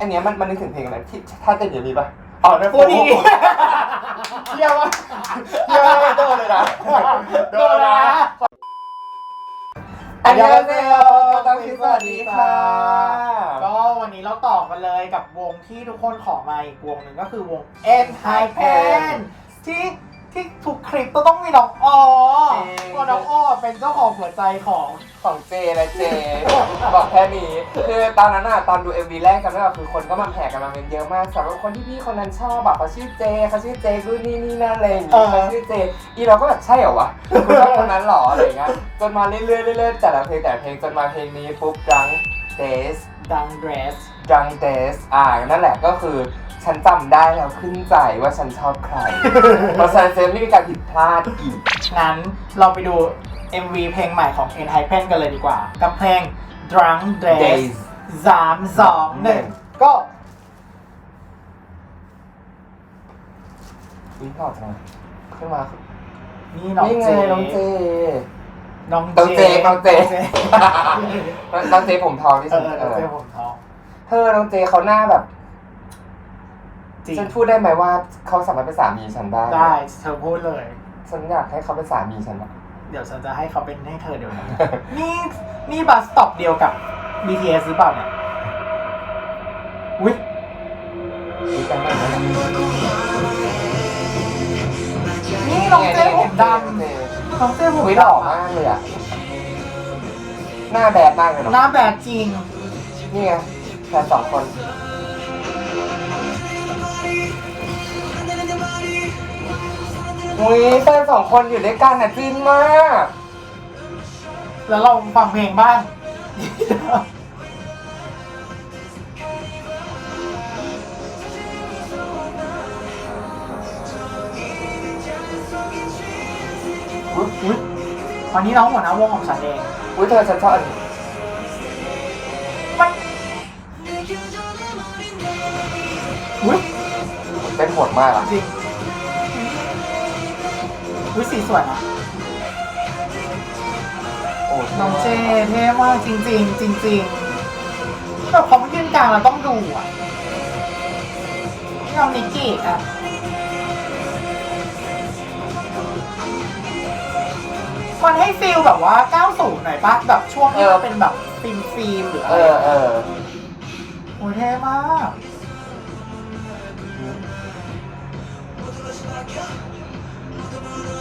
อันเนี้ยมันมันนึกถึงเพลงอะไรที่ถ้าเต้นเดี๋ยวมีปะอ๋อนั่นโอ้ดีเยี่ยมมากเยี่ยมมากโดนเลยนะโดนนะอันนี้ก็เซลต้องคิดสวัสดีค่ะ ก็วันนี้เราต่อกันเลยกับวงที่ทุกคนขอมาอีกวงหนึ่งก็คือวง N High Pen ที่ ที่ทุกคลิปก็ต้องมีน้องออเพราะน้องออเป็นเจ้าของหัวใจของ ของเจและเจ บอกแค่นี้คือตอนนั้นอะตอนดู MV แรกกันได้ป่ะคือคนก็มาแผ่กันมาเป็นเยอะมากสำหรับคนที่พี่คนนั้นชอบแบบเขาชื่อเจเขาชื่อเจรุ่นนี่นี่นั่นอะไรอย่างเองี้อเขาชื่อเจ อีเราก็แบบใช่เหรอวะคุณชอบคนนั้นเหรออะไรอย่างเงี้ยจนมาเรื่อยๆเรื่อยๆแต่ละเพลงแต่ละเพลงจนมาเพลงนี้ปุ๊บดังเดส ดังเดรส ดังเดสอ่านั่นแหละก็คือ ฉันจำได้แล้วขึ้นใจว่าฉันชอบใคร เพราะฉะนั้นเซนไม่มีการผิดพลาดอีก งั้นเราไปดู MV เพลงใหม่ของ N High Pen กันเลยดีกว่า กับเพลง Drunk Dress Days สามสองหนึ่งก็วิ่งออกมาขึ้นมานี่น้องนี่ไงเจน้องเจ น้องน้องเจน้องเจ น้องเจผมทองที่เอสุดอเอน้องอเจผมทอง เธอน้องเจเขาหน้าแบบ จริงฉันพูดได้ไหมว่าเขาสามารถเป็นสามีฉันได้ได้เธอพูดเลย ฉันอยากให้เขาเป็นสามีฉันอะเดี๋ยวฉันจะให้เขาเป็นให้เธอเดี๋ยวนี้ นี่นี่บัสสต็อปเดียวกับ BTS หรือเปล่าเนี่ยอุ้ยดีใจมากนะนี่น้องเจผมดน้องเจำน้องเจผมอุ้ยหดล่อมากเลยอะหน้าแบดมากเลยำหเนาะน้าแบดจริง นี่ไงแฟนสองคน อุ้ยแฟนสองคนอยู่ด้วยกันอะจิ้นมาก แล้วเราฟังเพลงบ้าง อุ้ยอุ้ยวันนี้น้องหัวหน้าวงของฉันเอง อุ้ยเธอฉันชอบอันนี้มันอุ้ยเป็นโหดมากอะ จริง อุ้ยสีสวยนะโอ้น้องเจเท่มากจริงๆจริงๆแบบเขาไม่ยืนกลางเราต้องดูอะนี่น้องนิกกี้อะมันให้ฟิลแบบว่า90หน่อยปะแบบช่วงที่มันเป็นแบบฟิล์มฟิล์มหรืออะเอไรอเออโอ้ยเท่มาก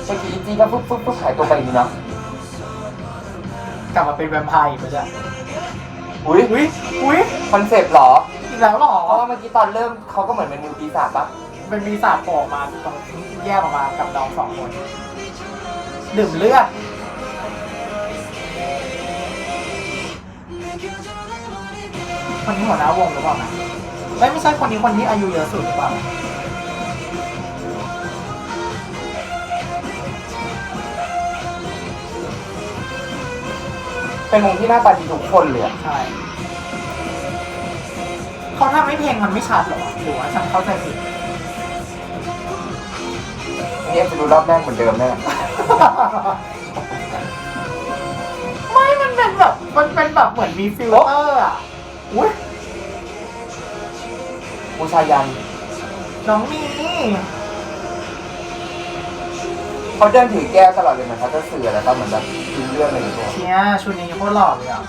มื่อกี้จีก็ปุ๊บปุ๊บปุ๊บหายตัวไปอย่างนี้เนาะกลับมาเป็นแวมไพร์อีกแล้วจ้ะอุ้ยอุ้ยอุ้ยคอนเซปต์เหรออีกแล้วเหรอเพราะว่าเมื่อกี้ตอนเริ่มเขาก็เหมือนเป็นมือปีศาจปะเป็นปีศาจโผล่ออกมาตรงแยกออกมากับน้องสองคนดื่มเลือดคนนี้หัวหน้าวงหรือเปล่านะไม่ไม่ใช่คนนี้คนที่อายุเยอะสุดหรือเปล่า เป็นวงที่หน้าตาดีทุกคนเลยอะใช่เขาทำให้เพลงมันไม่ชัดเหรอหรือว่าฉันเข้าใจผิดนี่จะดูรอบแรกเหมือนเดิมแน่ไม่มันเป็นแบบ มันเป็นแบบเหมือนมีฟิลเตอร์อะ อุ้ยบูชายัน น้องมีเขาเดินถือแก้วตลอดเลยเหมือนเขาจะสื่ออะไรก็เหมือนแบบ คิดเรื่องอะไรอย่างเงี้ยเชียชุดนี้โคตรหล่อเลยอะ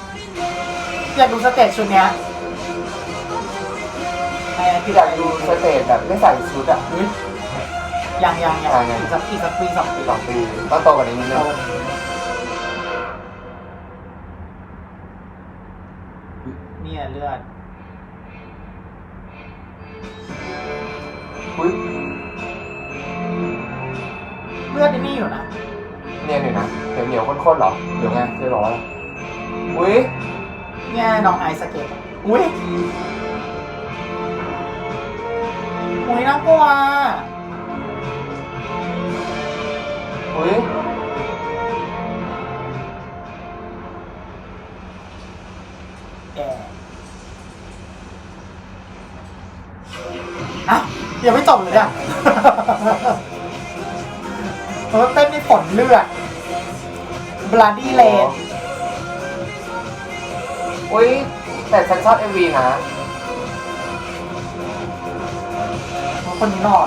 อยากดูสเตจชุดเนี้ยไอ้ที่อยากดูสเตจแบบไม่ใส่ชุดอะอุ๊ยยังยังยังยังยังอีกสักอีกสักปีสองปีสองปีต้องโตกว่านี้นิดนึโตงกว่านี้เนี่ยเลือดอุ้ยเลือดนี่อยู่นะเนี่ยหนึ่งนะเหนียวเหนียวๆข้นๆเหรอเดี๋ยวไงเคยบอกว่าอะไรอุ้ยเนี่ยน้องไอซ์สเก็ตอุ้ยอุ้ยน่ากลัวอุ้ยแอร์อะยังไม่จบเลยอะ เออเต้นในฝนเลือด บลัดดี้เลนอุ้ยแต่ฉันชอบเอวีนะคนนี้หล่อ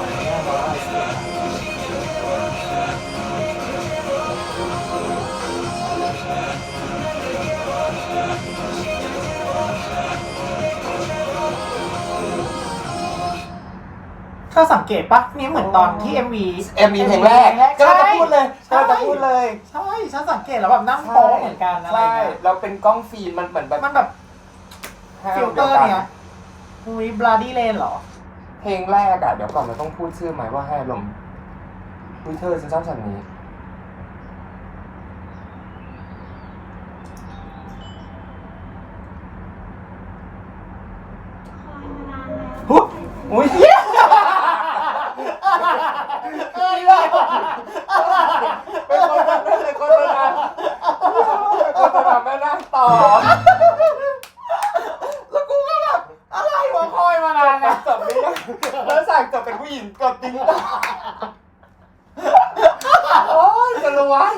เธอสังเกตปะนี่เหมือนตอนที่ MV เอ็มวีเพลงแรกก็จะพูดเลยก็จะพูดเลยใช่ฉันสังเกตแล้วแบบนั่งโป๊ะเหมือนกันอะไรใช่เงี้ยเราเป็นกล้องฟิล์มมันเหมือนแบบมันแบบห้าฟิลเตอร์เนี่ยอุ้ยบลาดี้เลนเหรอ เพลงแรกอะเดี๋ยวก่อนเราต้องพูดชื่อไหมว่าให้ลมณ์อุ้ยเธอฉันชอบฉันนี้หุ้ยอุ้ย เอ้ยเหรอ เป็นคนนั้นเป็นคนนั้นเป็นคนนั้นแม่นั่งต่อ แล้วกูก็แบบอะไรวะคอยมานานนะจบไม่ได้แล้วสั่งจบเป็นผู้หญิงกดจริงโอ้ยจะระวัง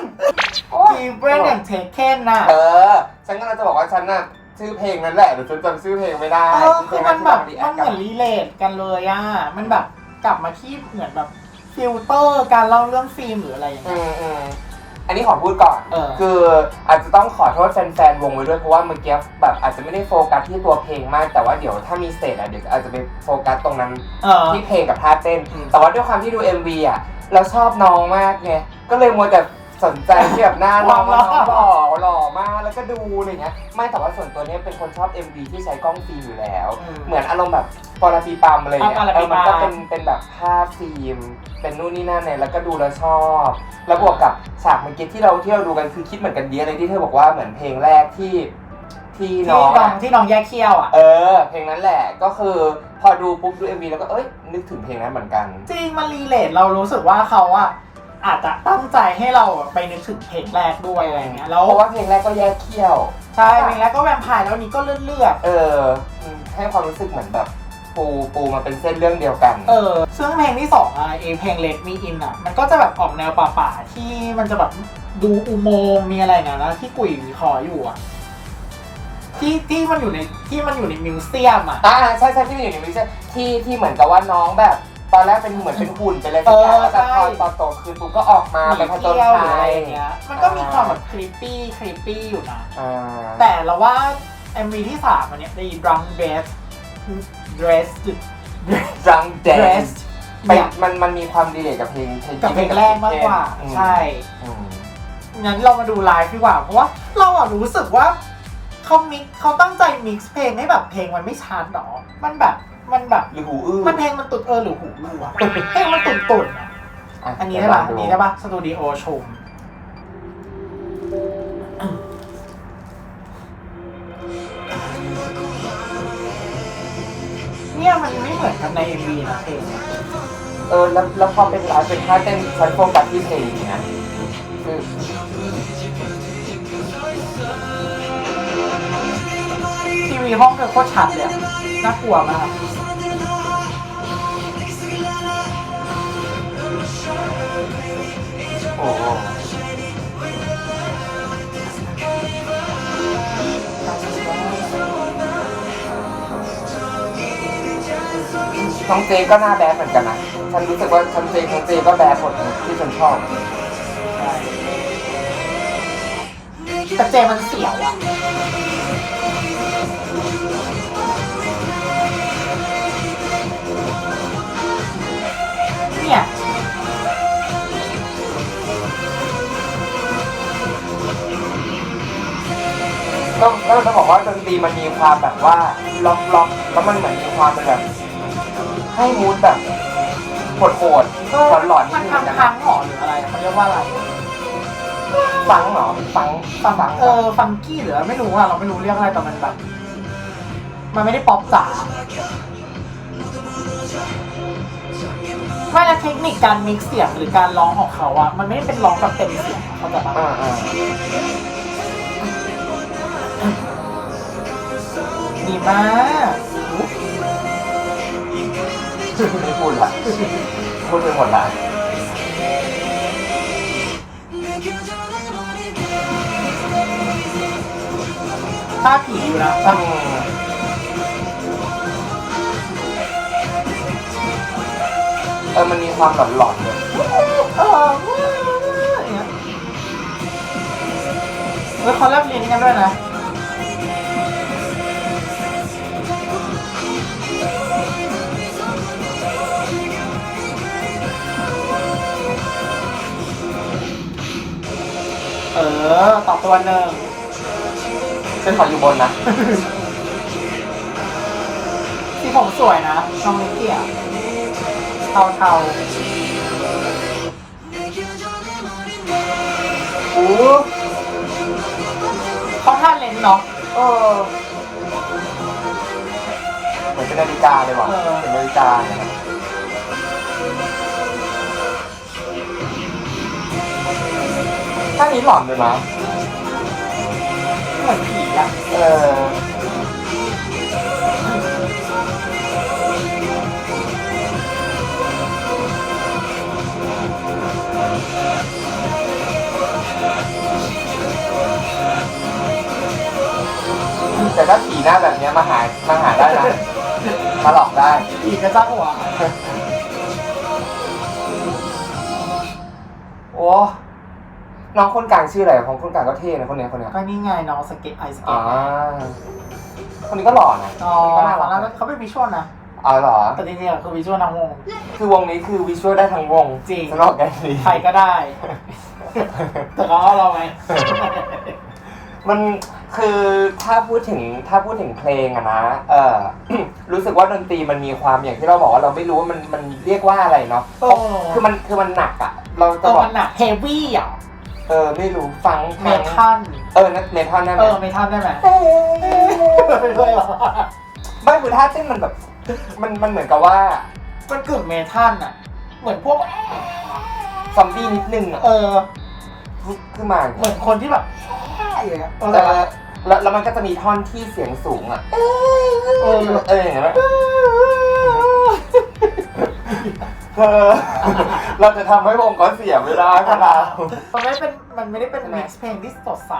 โอ้ยทีเบรนอย่างเทคเคนน่ะ เออ ฉันกำลังจะบอกว่าฉันน่ะชื่อเพลงนั้นแหละแต่ฉันจำชื่อเพลงไม่ได้เออคือมันแบบที่มันเหมือนรีเลทกันเลยอะ มันแบบกลับมาที่เหมือนแบบฟิลเตอร์การเล่าเรื่องฟิล์มหรืออะไรอย่างอืเงี้ยม อืมอันนี้ขอพูดก่อน เออ คืออาจจะต้องขอโทษแฟนๆ วงไว้ด้วยเพราะว่าเมื่อกี้แบบอาจจะไม่ได้โฟกัสที่ตัวเพลงมาก แต่ว่าเดี๋ยวถ้ามีสเตจอะเดี๋ยวอาจจะไปโฟกัสตรงนั้นเออ ที่เพลงกับท่าเต้น อืม แต่ว่าด้วยความที่ดู MV อะเราชอบน้องมากไง ก็เลยมัวแต่ สนใจที่แบบหน้าน้องว่าน้องหล่อหล่อมากแล้วก็ดูอะไรเงี้ยไม่แต่ว่าส่วนตัวเนี้ยเป็นคนชอบ MV ที่ใช้กล้องฟิล์มอยู่แล้ว เหมือนอารมณ์แบบปอลาปีปัมอะไรเงี้ยอะปอลาเอปีอมันก็ปัมเป็นเป็นแบบภาพฟิล์มเป็นนู่นนี่นั่นเนี่ยแล้วก็ดูแล้วชอบ แล้วบวกกับฉากเมื่อกี้ที่เราที่เราดูกันคือคิดเหมือนกันเดียเลยที่เธอบอกว่าเหมือนเพลงแรกที่ที่ที่น้น้อองงอะที่น้องแยกเขี้ยวอะเออ เพลงนั้นแหละก็คือพอดูปุ๊บดู MV แล้วก็เอ้ยนึกถึงเพลงนั้นเหมือนกัน จริงมันรีเลทเรารู้สึกว่าเขาอะ อาจจะตั้งใจให้เราไปนึกถึงเพลงแรกด้วยอะไรเงี้ยแล้วเพราะว่าเพลงแรกก็แยกเขี้ยว ใช่เพลงแรกก็แวมไพร์แล้วนี้ก็เลือดเลือดเอออืมให้ความรู้สึกเหมือนแบบปูปูมาเป็นเส้นเรื่องเดียวกัน เออ ซึ่งเพลงที่สองอะไอเพลง Let Me In อะมันก็จะแบบออกแนวป่าๆที่มันจะแบบดูอุโมงค์มีอะไรนะนะที่กุยขออยู่อะที่ที่มันอยู่ในที่มันอยู่ในมิวเซียมอะอ่าใช่ใช่ที่มันอยู่ในมิวเซียมที่ที่เหมือนกับว่าน้องแบบ ตอนแรกเป็นเหมือนเป็นหุ่นเป็นอะไรสักอย่างเออแล้วแต่พอใช่ตอนโตขึ้นปุ๊บก็ออกมาหไปนีผจญเที่ยวหรือภัอะไรยอย่างเงี้ยมันก็มีความแบบคลิปปี้คลิปปี้อยู่นะอ่าแต่เราว่า MV ที่สามอันเนี้ยใน Drunk Dress Dress จังเด Dress ไปมันมันมีความดีเลยกับเพลงเพลงกับเพลงแรกมากกว่าอืมใช่อืมงั้นเรามาดูไลฟ์ดีกว่าเพราะว่าเราอะรู้สึกว่า เขามิกเขาตั้งใจมิกซ์เพลงให้แบบเพลงมันไม่ชัดหรอ มันแบบมันแบบ หรือหูอื้อมันเพลงมันตุดเออหรือหูรัวเพลงมันตุ่นตุ่นๆอะะอันนี้ได้ปะอันนี้ได้ปะสตูดิโอชมเนี่ยมันไม่เหมือนกับใน MV นะเพลงเนี่ยเออแล้วแล้วพอเป็นไลฟ์เป็นท่าเต้นฉันโฟกัสที่เพลงนะคือ ทีวีห้องเธอโคตรชัดเลยอะน่ากลัวมากโอ้โหน้องเจก็หน้าแบดเหมือนกันนะ ฉันรู้สึกว่าฉันเจน้องเจก็แบดหมดเลยที่ฉันชอบแต่เจมันเสียวอะ ก็ก็จะบอกว่าดนตรีมันมีความแบบว่าล็อกล็อกแล้วมันเหมือนมีความเป็นแบบ ให้มูดแบบโหดโหดหลอนหลอนๆมันนิดนึงทำนะพังหรอหรืออะไรเขาเรียกว่าอะไรฟังเหรอฟังฟังฟังเออฟังกี้หรือไม่รู้อะเราไม่รู้เรียกอะไรแต่มันแบบมันไม่ได้ป๊อปจ๋าไม่และเทคนิคการมิกซ์เสียงหรือการร้องของเขาอะมันไม่ได้เป็นร้องแบบเต็มเสียงอะเขาใจปะ อ่าอ่า ดีมากอุ๊ยไม่พูดละพูดไปหมดละภาพผีอยู่นะอืปะมเออมันมีความหลอนๆเลยเอออย่างเงี้ยเฮ้ยเขาเลิกเรียนกันด้วยนะ ตอบตัวหนึ่งซึ่งเขาอยู่บนนะที่ผมสวยนะน้องนิกกี้อะเทาเทาๆโอ้เขาท่าเลนส์เนาะเออ เหมือนเป็นนาฬิกาเลยว่ะเออ เป็นนาฬิกาเนี่ยนะท่านี้หลอนเลยนะ เหมือนผีอะเออแต่ถ้าผีหน้าแบบเนี้ยมาหามาหาได้นะมาหลอกได้ ผีกระจ้าหัวโอ้ น้องคนกลางชื่ออะไรของคนกลางก็เท่นะคนเนี้ยคนเนี้ยก็นี่ไงน้องสเก็ตไอสเก็อ่าตคนนี้ก็หล่อนะอ๋อคนนี้ก็น่ารักแล้วนะเขาเป็นวิชวลนะอ๋อเหรอ แต่จริงๆอะคือวิชวลทั้งวงคือวงนี้คือวิชวลได้ทั้งวงจริง สำหรับแกดีใครก็ได้ แต่เขาเอาเราไง มันคือถ้าพูดถึงถ้าพูดถึงเพลงอะนะเออ รู้สึกว่าดนตรีมันมีความอย่างที่เราบอกว่าเราไม่รู้ว่ามันมันเรียกว่าอะไรเนาะโอ้ คือมันคือมันหนักอะเราเอจะอบอกมันหนักเฮฟวี่อะ เออไม่รู้ฟังเมทั้งทัลเออนัเมทัลได้ไหเอมอเมทัลได้ไหมไม่ด้วยเหรอไม่คือท่าเต้นมันแบบ มันมันเหมือนกับว่ามันกึ่งเมทัลอะ เหมือนพวก ซอมบี้นิดนึงอะเออ ขึ้นมาอย่างเหมืเงี้ยอนคนที่แบบอย่างเงี้ยเออแต่แต่ว่าแล้วแล้วมันก็จะมีท่อนที่เสียงสูงอะเออเอออย่างเงี้ย เออเราจะทำให้วงเขาเสียเวลากับเรา มันไม่เป็นมันไม่ได้เป็นใช่ไหมมิกซ์เพลงที่สดใส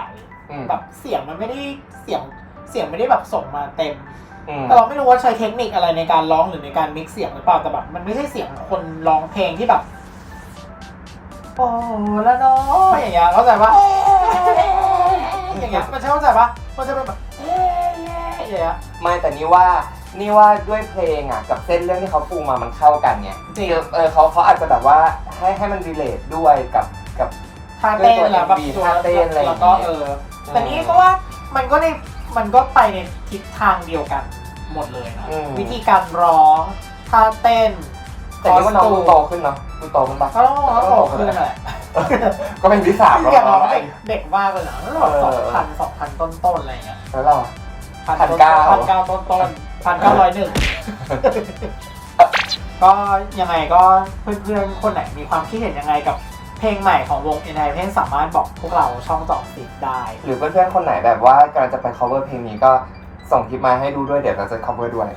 อืม แบบเสียงมันไม่ได้เสียงเสียงไม่ได้แบบส่งมาเต็ม อืมแต่เราไม่รู้ว่าใช้เทคนิคอะไรในการร้องหรือในการมิกซ์เสียงหรือเปล่าแต่แบบมันไม่ใช่เสียงคนร้องเพลงที่แบบโอ้แล้วเนาะอย่างเงี้ยเข้าใจปะอย่างเงี้ยมันใช่เข้าใจปะมันจะเป็นแบบอย่างเงี้ยไม่แต่นี่ว่า นี่ว่าด้วยเพลงอะกับเส้นเรื่องที่เขาปูมามันเข้ากันไงจริงเออเออเขาเขาอาจจะแบบว่าให้ให้มันรีเลทด้วยกับกับ ท่าเต้นแล้วแบบด้วยตัตัวว MV ท่าเต้นอะไรอย่างเงี้ย แล้วก็เออ แต่นี่ก็ว่ามันก็ในมันก็ไปในทิศทางเดียวกันหมดเลยนะอืม วิธีการร้องท่าเต้นแต่นี่ว่าน้องดูโตขึ้นเนาะดูโตขึ้นปะ เขาต้องร้องโตขึ้นแหละก็เป็นที่สามแล้วอย่างน้องเนาะเด็กเด็กมากเลยนะแล้วแบบสองพันสองพันต้นต้นๆอะไรเงี้ยแล้วเราอะ พันพันเก้าพันเก้าต้นต้นพันเก้าร้อยหนึ่งก็ยังไงก็เพื่อนๆ คนไหนมีความคิดเห็นยังไงกับเพลงใหม่ของวง n i เพนสามารถบอกพวกเราช่องจอกสิบได้ หรือเพื่อนๆ คนไหนแบบว่ากำลังจะไป cover เพลงนี้ก็ส่งคลิปมาให้ดูด้วยเดี๋ยวเราจะ cover ด้วย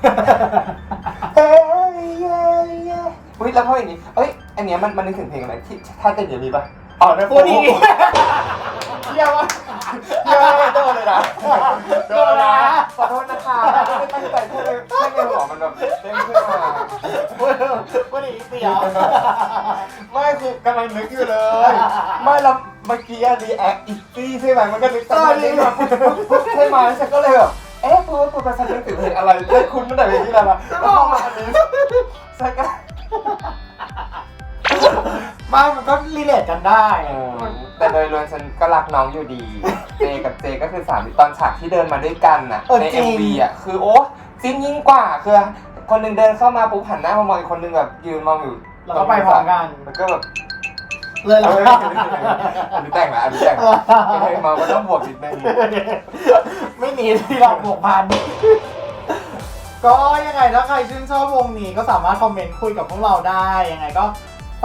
เฮ้ยเย้เย้อุ้ยแล้วเพราะอย่างนี้เอ้ย อันเนี้ยมันมันนึกถึงเพลงอะไรที่ถ้าเต้นเดี๋ยวมีปะอ๋อนั่นพูดดี เยี่ยมมากเยี่ยมมากโดนเลยนะโดนนะขอโทษนะคะไม่ตั้งใจพูดเลยแค่ในหัวมันแบบเด้งขึ้นมาพูดดีเสียวไม่คือกำลังนึกอยู่เลย ไม่เราเมื่อกี้รีแอคอีซี่ใช่ไหมมันก็นึกตามนี้มาปุ๊บปุ๊บปุ๊บใช่ไหมฉันก็เลยแบบเอ๊ะพูดพูดภาษานึกถึงเพลงอะไรได้คุณตั้งแต่เพลงที่แล้วละแล้วพอมาอันนี้ฉันก็ม่มันก็รีเลทกันได้ โดยรวมฉันก็รักน้องอยู่ดี เจกับเจก็คือสามตอนฉากที่เดินมาด้วยกันน่ะเออในจริเอ็ง มวีอะคือโอ้จิ้นยิ่งกว่าคือคนหนึ่งเดินเข้ามาปุ๊บหันหน้ามามองอีกคนหนึ่งแบบยืนมองอยู่แล้วก็ไปพร้อมกันแล้วก็แบบ เลยเหรเออออันนี้แต่งละอันนี้แต่งละเพลงมาก็ต้องบวกนิดนึงไม่หนีที่เราบวกพันก็ยังไงถ้าใครชื่นชอบวงนี้ก็สามารถคอมเมนต์คุยกับพวกเราได้ยังไงก็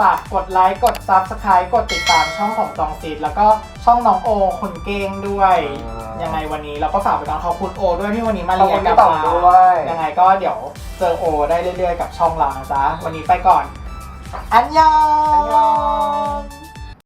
ฝากกดไลค์ กด Subscribe กดติดตามช่องของจองซีดแล้วก็ช่องน้องโอคนเก้งด้วยยังไงวันนี้เราก็ฝากไปก่อนขอบคุณโอด้วยที่วันนี้มาขอบเรียคุนณกัที่บตอบเราด้วย ยังไงก็เดี๋ยวเจอโอได้เรื่อยๆกับช่องเรานะจ๊ะ วันนี้ไปก่อน อันยองอันยอง